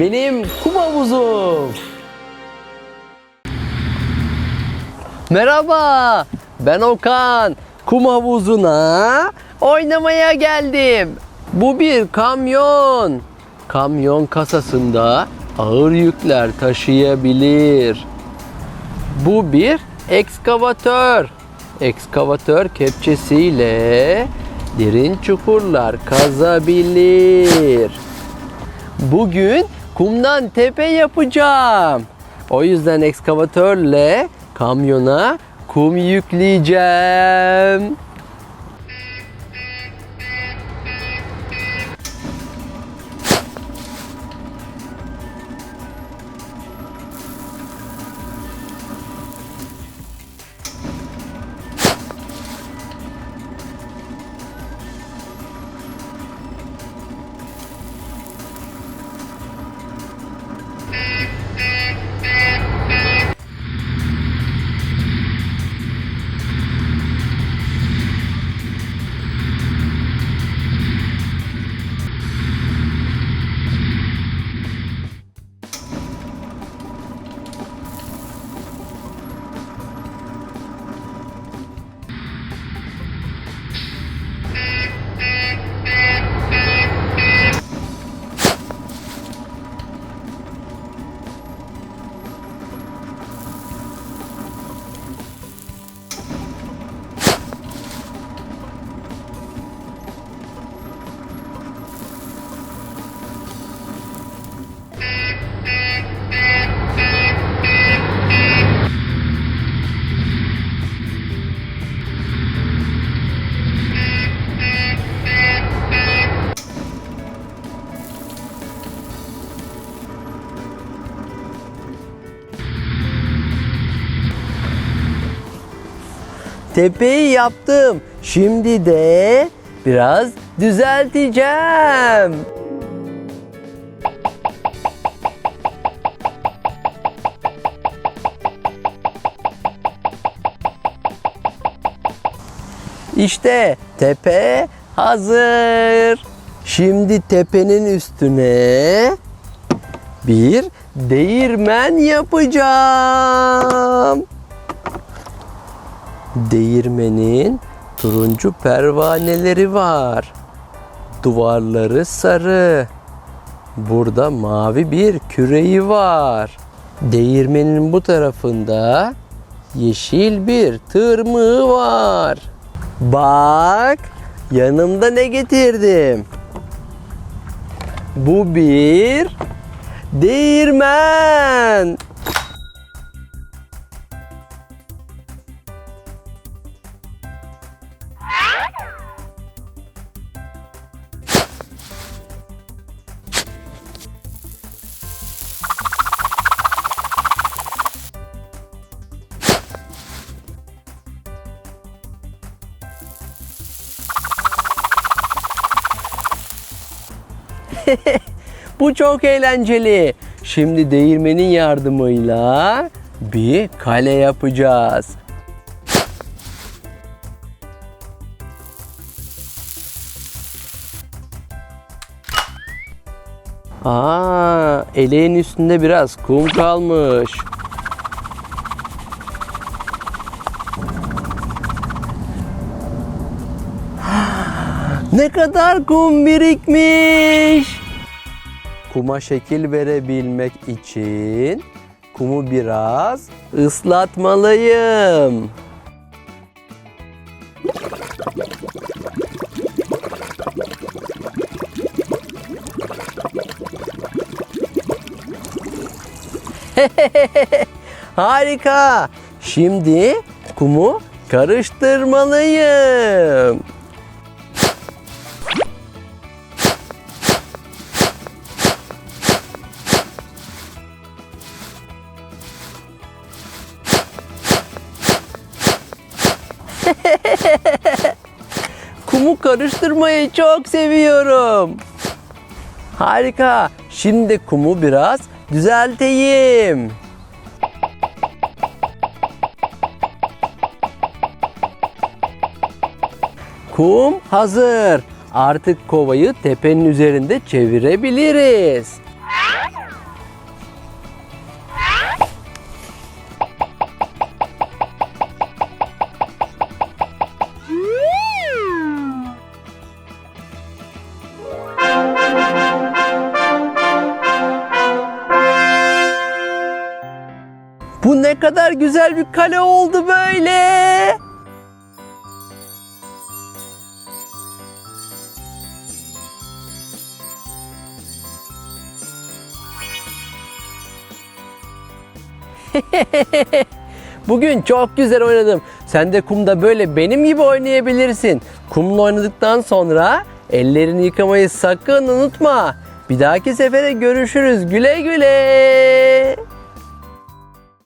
benim kum havuzum. Merhaba, ben Okan. Kum havuzuna oynamaya geldim. Bu bir kamyon. Kamyon kasasında ağır yükler taşıyabilir. Bu bir ekskavatör. Ekskavatör kepçesiyle derin çukurlar kazabilir. Bugün kumdan tepe yapacağım. O yüzden ekskavatörle kamyona kum yükleyeceğim. Tepeyi yaptım. Şimdi de biraz düzelteceğim. İşte tepe hazır. Şimdi tepenin üstüne bir değirmen yapacağım. Değirmenin turuncu pervaneleri var. Duvarları sarı. Burada mavi bir küreği var. Değirmenin bu tarafında yeşil bir tırmığı var. Bak, yanımda ne getirdim? Bu bir değirmen. Bu çok eğlenceli. Şimdi değirmenin yardımıyla bir kale yapacağız. Aa, eleğin üstünde biraz kum kalmış. Ne kadar kum birikmiş. Kuma şekil verebilmek için kumu biraz ıslatmalıyım. Harika. Şimdi kumu karıştırmalıyım. Kumu karıştırmayı çok seviyorum. Harika. Şimdi kumu biraz düzelteyim. Kum hazır. Artık kovayı tepenin üzerinde çevirebiliriz. Ne kadar güzel bir kale oldu böyle. Bugün çok güzel oynadım. Sen de kumda böyle benim gibi oynayabilirsin. Kumla oynadıktan sonra ellerini yıkamayı sakın unutma. Bir dahaki sefere görüşürüz. Güle güle.